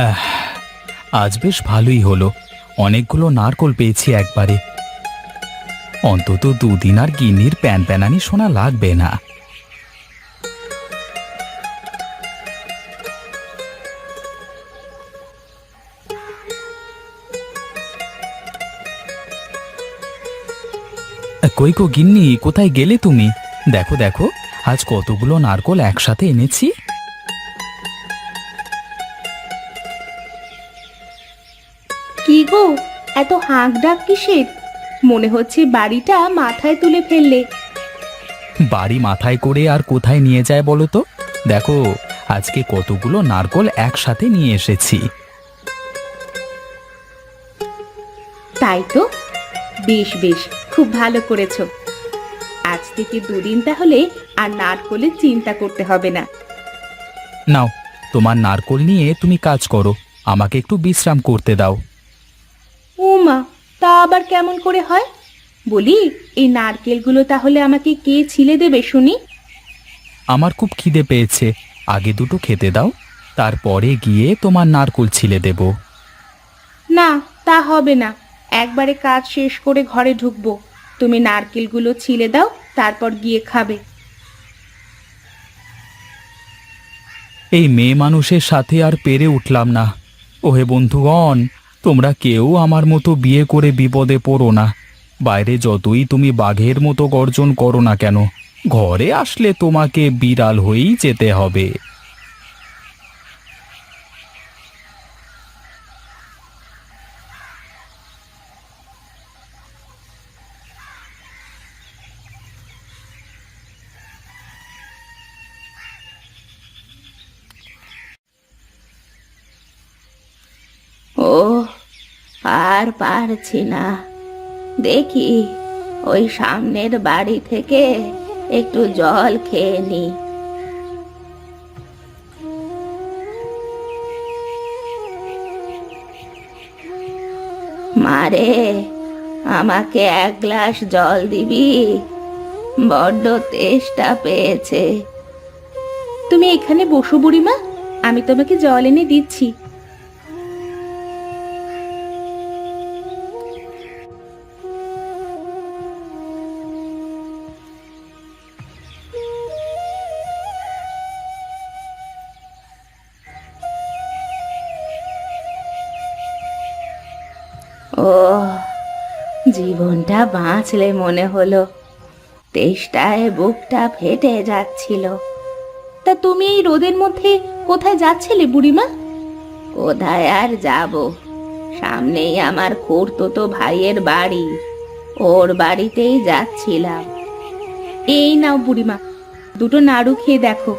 হ্যাঁ আজ বেশ ভালোই হলো। অনেকগুলো নারকল পেয়েছি একবারে। অন্তত দুদিন আর গিন্নির প্যান প্যানানি শোনা লাগবে না। কই কো গিন্নি, কোথায় গেলে তুমি? দেখো দেখো, আজ কতগুলো নারকল একসাথে এনেছি। এত হাঁক ডাক কিসের? মনে হচ্ছে বাড়িটা মাথায় তুলে ফেললে। বাড়ি মাথায় করে আর কোথায় নিয়ে যায় বলো তো? দেখো আজকে কতগুলো নারকল একসাথে নিয়ে এসেছি। তাই তো? বেশ বেশ খুব ভালো করেছ। আজ থেকে দুদিন তাহলে আর নারকলের চিন্তা করতে হবে না। নাও তোমার নারকল নিয়ে তুমি কাজ করো। আমাকে একটু বিশ্রাম করতে দাও। তা আবার কেমন করে হয়? বলি এই নারকেলগুলো তাহলে আমাকে কে ছিলে দেবে শুনি? আমার খুব খিদে পেয়েছে। আগে দুটো খেতে দাও তারপরে গিয়ে তোমার নারকল ছিলে দেব। না তা হবে না। একবারে কাজ শেষ করে ঘরে ঢুকবো। তুমি নারকেলগুলো ছিলে দাও তারপর গিয়ে খাবে। এই মেয়ে মানুষের সাথে আর পেরে উঠলাম না। ওহে বন্ধুগণ তোমরা কেউ আমার মতো বিয়ে করে বিপদে পড়ো না। বাইরে যতই তুমি বাঘের মতো গর্জন করো না কেন, ঘরে আসলে তোমাকে বিড়াল হয়েই যেতে হবে ও আর পারছি না। দেখি, ওই সামনের বাড়ি থেকে একটু জল খেয়ে নি। মারে আমাকে এক গ্লাস জল দিবি? বড্ড তেষ্টা পেয়েছে। তুমি এখানে বসো বুড়িমা, আমি তোমাকে জল এনে দিচ্ছি। জীবনটা বাঁচলে মনে হলো তেষ্টায় বুকটা ফেটে যাচ্ছিল। তা তুমি এই রোদের মধ্যে কোথায় যাচ্ছিলে বুড়িমা? কোথায় আর যাব? সামনেই আমার তো ভাইয়ের বাড়ি। ওর বাড়িতেই যাচ্ছিলাম। এই নাও বুড়িমা, দুটো নাড়ু খেয়ে দেখো।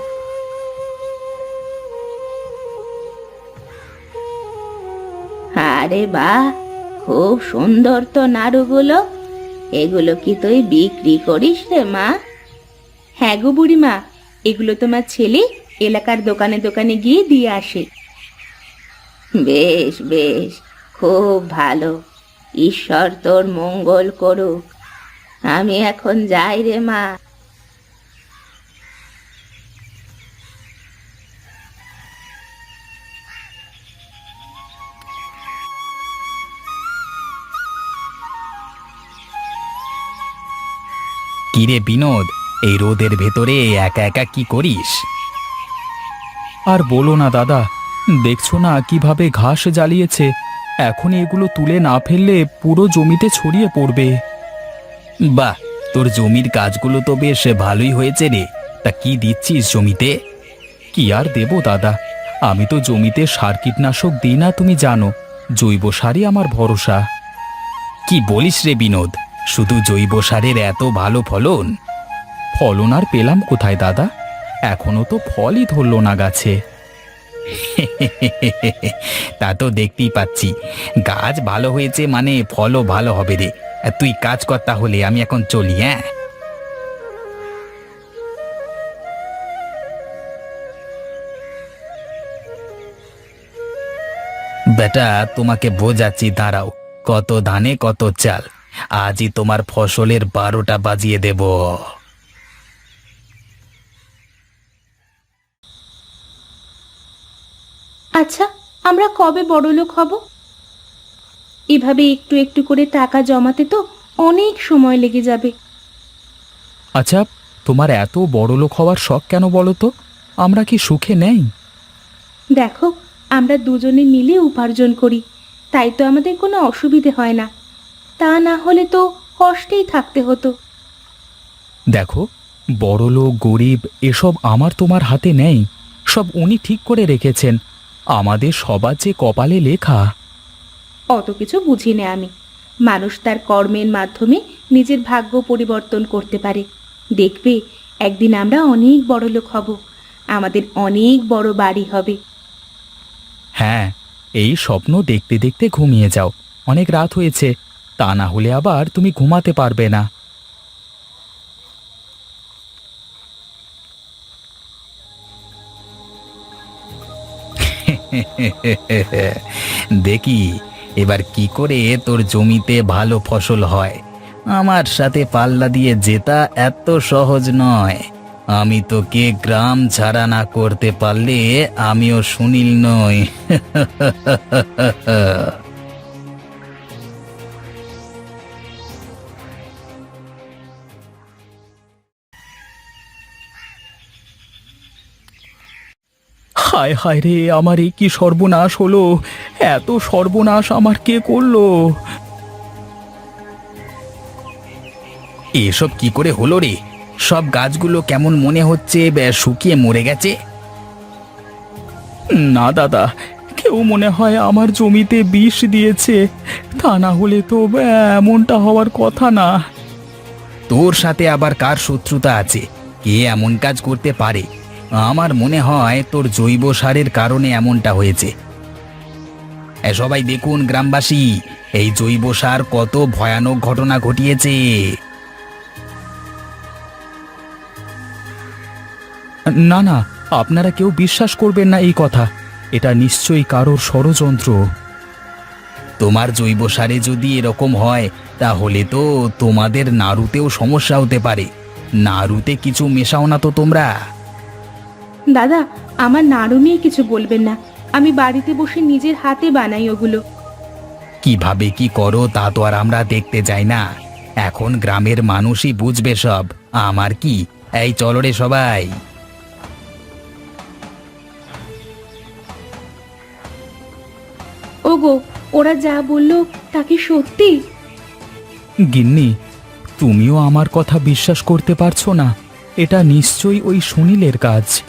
আরে বাহ খুব সুন্দর তো নাড়ুগুলো। এগুলো কি তুই বিক্রি করিস রে মা? হ্যাঁ গো বুড়িমা, এগুলো তোমার ছেলে এলাকার দোকানে দোকানে গিয়ে দিয়ে আসে। বেশ বেশ, খুব ভালো। ঈশ্বর তোর মঙ্গল করুক। আমি এখন যাই রে মা। কিরে বিনোদ, এই রোদের ভেতরে একা একা কি করিস? আর বলো না দাদা, দেখছ না কীভাবে ঘাস জ্বালিয়েছে? এখন এগুলো তুলে না ফেললে পুরো জমিতে ছড়িয়ে পড়বে। বাহ, তোর জমির কাজগুলো তো বেশ ভালোই হয়েছে রে। তা কি দিচ্ছিস জমিতে? কি আর দেবো দাদা, আমি তো জমিতে সার কীটনাশক দিই না, তুমি জানো। জৈব সারই আমার ভরসা। কি বলিস রে বিনোদ শুধু জৈব সারের এত ভালো ফলন? ফলন আর পেলাম কোথায়, দাদা? এখনও তো ফলই ধরলো না গাছে। তা তো দেখতেই পাচ্ছি। গাছ ভালো হয়েছে মানে ফলও ভালো হবে রে। তুই কাজ কর তাহলে, আমি এখন চলি হ্যাঁ? বেটা, তোমাকে বোঝাচ্ছি, দাঁড়াও। কত ধানে, কত চাল। আজই তোমার ফসলের বারোটা বাজিয়ে দেব। আচ্ছা আমরা কবে বড়লোক হব? এভাবে একটু একটু করে টাকা জমাতে তো অনেক সময় লেগে যাবে। আচ্ছা তোমার এত বড় লোক হওয়ার শখ কেন বলো তো? আমরা কি সুখে নেই? দেখো আমরা দুজনে মিলে উপার্জন করি তাই তো আমাদের কোনো অসুবিধে হয় না। তা না হলে তো কষ্টেই থাকতে হতো। দেখো বড় লোক গরিব এসব আমার তোমার হাতে নেই। সব উনি ঠিক করে রেখেছেন। আমাদের সবার যে কপালে লেখা। অত কিছু বুঝি না আমি। মানুষ তার কর্মের মাধ্যমে নিজের ভাগ্য পরিবর্তন করতে পারে। দেখবে একদিন আমরা অনেক বড় লোক হব। আমাদের অনেক বড় বাড়ি হবে। হ্যাঁ এই স্বপ্ন দেখতে দেখতে ঘুমিয়ে যাও। অনেক রাত হয়েছে। তা না হলে আবার তুমি ঘুমাতে পারবে না। দেখি, এবার কি করে তোর জমিতে ভালো ফসল হয়? আমার সাথে পাল্লা দিয়ে জেতা এত সহজ নয়। আমি তোকে গ্রাম ছাড়া না করতে পারলে আমিও সুনীল নই। হায় হায় রে, আমার এই কি সর্বনাশ হলো? এত সর্বনাশ আমার কে করল? এসব কি করে হলো রে? সব গাছগুলো কেমন মনে হচ্ছে বে- শুকিয়ে মরে গেছে? না দাদা, কেউ মনে হয় আমার জমিতে বিষ দিয়েছে। তা না হলে তো এমনটা হওয়ার কথা না। তোর সাথে আবার কার শত্রুতা আছে? কে এমন কাজ করতে পারে? আমার মনে হয় তোর জৈব সারের কারণে এমনটা হয়েছে। সবাই দেখুন গ্রামবাসী, এই জৈব সার কত ভয়ানক ঘটনা ঘটিয়েছে। না না, আপনারা কেউ বিশ্বাস করবেন না এই কথা। এটা নিশ্চয়ই কারোর ষড়যন্ত্র। তোমার জৈব সারে যদি এরকম হয়, তাহলে তো তোমাদের নাড়ুতেও সমস্যা হতে পারে। নাড়ুতে কিছু মেশাও না তো তোমরা। দাদা আমার নাড়ু নিয়ে কিছু বলবেন না। আমি বাড়িতে বসে নিজের হাতে বানাই ওগুলো। কীভাবে কি করো তা তো আর আমরা দেখতে যাই না। এখন গ্রামের মানুষই বুঝবে সব। আমার কি? এই চলো রে সবাই। ওগো ওরা যা বলল তা কি সত্যি? গিন্নি তুমিও আমার কথা বিশ্বাস করতে পারছ না। এটা নিশ্চয়ই ওই সুনীলের কাজ।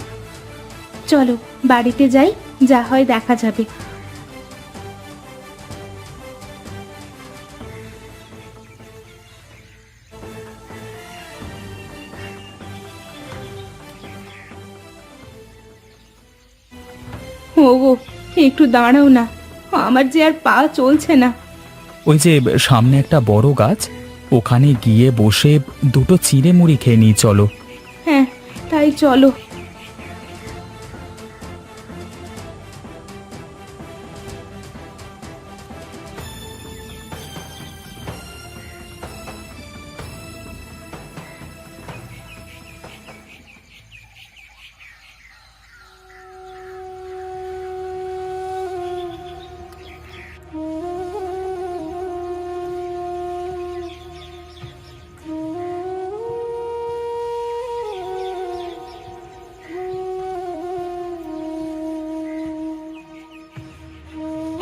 চলো বাড়িতে যাই যা হয় দেখা যাবে। ওগো একটু দাঁড়াও না আমার যে আর পা চলছে না। ওই যে সামনে একটা বড় গাছ ওখানে গিয়ে বসে দুটো চিড়ে মুড়ি খেয়ে নিই চলো। হ্যাঁ তাই চলো।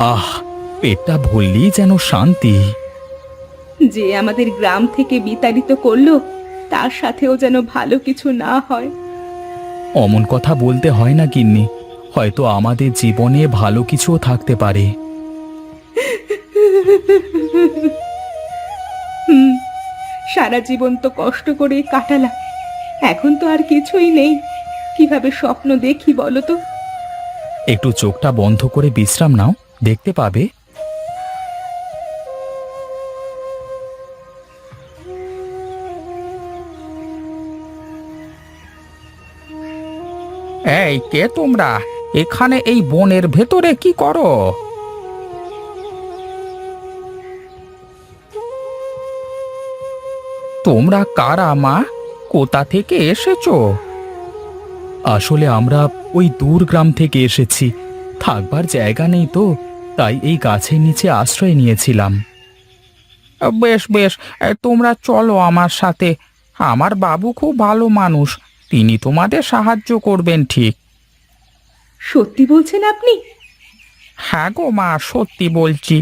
আহ পেটটা ভরলেই যেন শান্তি। যে আমাদের গ্রাম থেকে বিতাড়িত করল তার সাথেও যেন ভালো কিছু না হয়। অমন কথা বলতে হয় না কিন্নি হয়তো আমাদের জীবনে ভালো কিছুও থাকতে পারে। হুম সারা জীবন তো কষ্ট করে কাটালাম। এখন তো আর কিছুই নেই। কীভাবে স্বপ্ন দেখি বলো তো? একটু চোখটা বন্ধ করে বিশ্রাম নাও। দেখতে পাবে? এই, কে তোমরা? এখানে এই বনের ভেতরে কি করো? তোমরা কারা, মা? কোথা থেকে এসেছ? আসলে আমরা ওই দূর গ্রাম থেকে এসেছি। থাকবার জায়গা নেই তো। তাই এই গাছের নিচে আশ্রয় নিয়েছিলাম। বেশ বেশ তোমরা চলো আমার সাথে। আমার বাবু খুব ভালো মানুষ তিনি তোমাদের সাহায্য করবেন ঠিক। সত্যি বলছেন আপনি? হ্যাঁ গো মা সত্যি বলছি।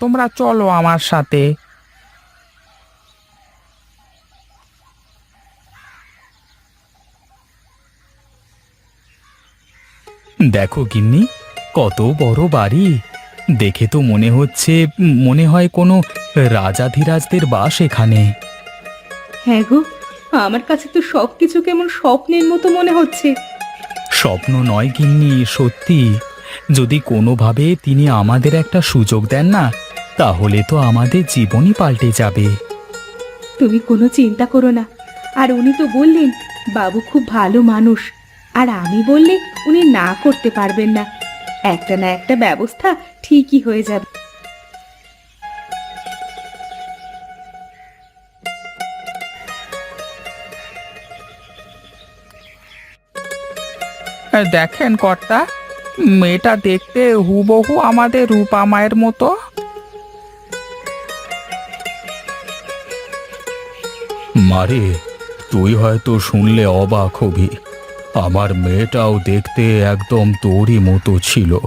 তোমরা চলো আমার সাথে। দেখো গিন্নি কত বড় বাড়ি। দেখে তো মনে হচ্ছে মনে হয় কোনো রাজাধিরাজদের বাস এখানে। হ্যাঁ গো আমার কাছে তো সব কিছু কেমন স্বপ্নের মতো মনে হচ্ছে। স্বপ্ন নয় গিন্নি সত্যি। যদি কোনোভাবে তিনি আমাদের একটা সুযোগ দেন না তাহলে তো আমাদের জীবনই পাল্টে যাবে। তুমি কোনো চিন্তা করো না। আর উনি তো বললেন বাবু খুব ভালো মানুষ। আর আমি বললে উনি না করতে পারবেন না। একটা না একটা ব্যবস্থা ঠিকই হয়ে যাবে। দেখেন কর্তা মেয়েটা দেখতে হুবহু আমাদের রূপা মায়ের মতো। মারে তুই হয়তো শুনলে অবাক হবি। আমার মেয়েটাও দেখতে একদম তোরই মতো ছিল।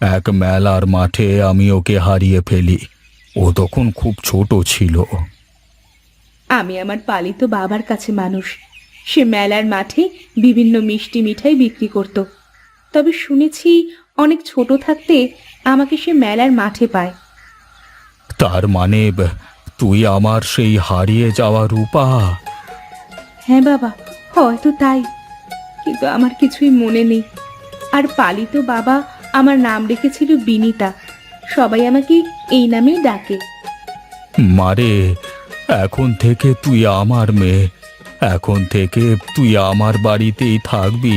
এক মেলার মাঠে আমি ওকে হারিয়ে ফেলি। ও তখন খুব ছোট ছিল। আমি আমার পালিত বাবার কাছে মানুষ। সে মেলার মাঠে বিভিন্ন মিষ্টি মিঠাই বিক্রি করত। তবে শুনেছি অনেক ছোট থাকতে আমাকে সে মেলার মাঠে পায়। তার মানে তুই আমার সেই হারিয়ে যাওয়া রূপা? হ্যাঁ বাবা হয়তো তাই। কিন্তু আমার কিছুই মনে নেই। আর পালিত বাবা আমার নাম রেখেছিল বিনিতা। সবাই আমাকে এই নামেই ডাকে। মারে, এখন থেকে তুই আমার মেয়ে। এখন থেকে তুই আমার বাড়িতেই থাকবি।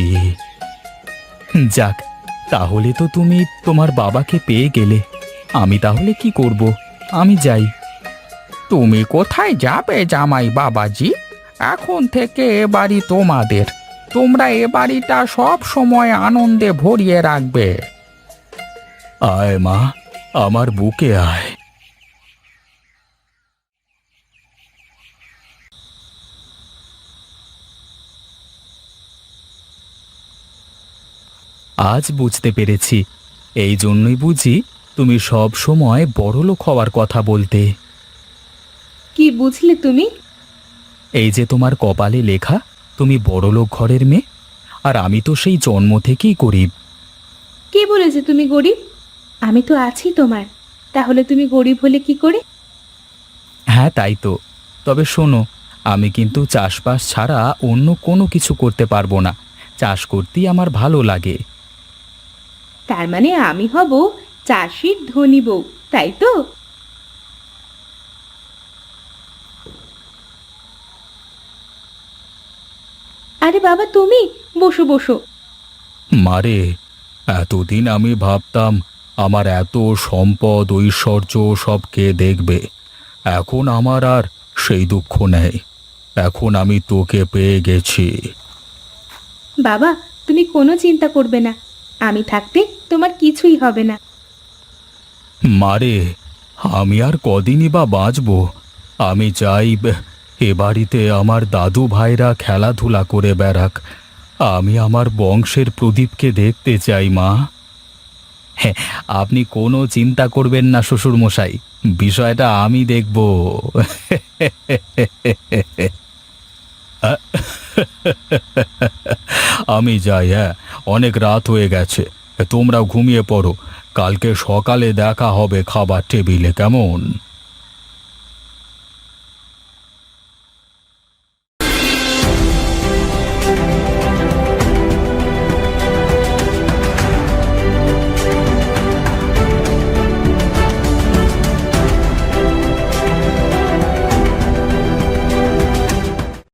যাক, তাহলে তো তুমি তোমার বাবাকে পেয়ে গেলে। আমি তাহলে কি করব? আমি যাই। তুমি কোথায় যাবে জামাই বাবাজি? এখন থেকে এ বাড়ি তোমাদের। তোমরা এ বাড়িটা সব সময় আনন্দে ভরিয়ে রাখবে। আয় মা আমার বুকে আয়। আজ বুঝতে পেরেছি। এই জন্যই বুঝি তুমি সব সময় বড়লোক হওয়ার কথা বলতে। কি বুঝলে তুমি? এই যে তোমার কপালে লেখা তুমি বড়লোক ঘরের মেয়ে? আর আমি তো সেই জন্ম থেকেই গরিব। কে বলেছে তুমি গরিব? আমি তো আছি তোমার। তাহলে তুমি গরিব হলে কি করে? হ্যাঁ তাই তো। তবে শোনো আমি কিন্তু চাষবাস ছাড়া অন্য কোনো কিছু করতে পারব না। চাষ করতেই আমার ভালো লাগে। তার মানে আমি হব চাষির ধনী বউ তাই তো? আরে বাবা তুমি? বসো বসো। মারে এতদিন আমি ভাবতাম আমার এত সম্পদ ঐশ্বর্য সব কে দেখবে। এখন আমার আর সেই দুঃখ নেই। এখন আমি তোকে পেয়ে গেছি। বাবা তুমি কোনো চিন্তা করবে না। আমি থাকতে তোমার কিছুই হবে না। মারে আমি আর কদিনই বা বাঁচব? আমি চাই এ বাড়িতে আমার দাদু ভাইরা খেলাধুলা করে বেড়াক। আমি আমার বংশের প্রদীপকে দেখতে চাই, মা। হ্যাঁ আপনি কোনো চিন্তা করবেন না শ্বশুর মশাই বিষয়টা আমি দেখব। আমি যাই হ্যাঁ অনেক রাত হয়ে গেছে। তোমরা ঘুমিয়ে পড়ো। কালকে সকালে দেখা হবে খাবার টেবিলে, কেমন?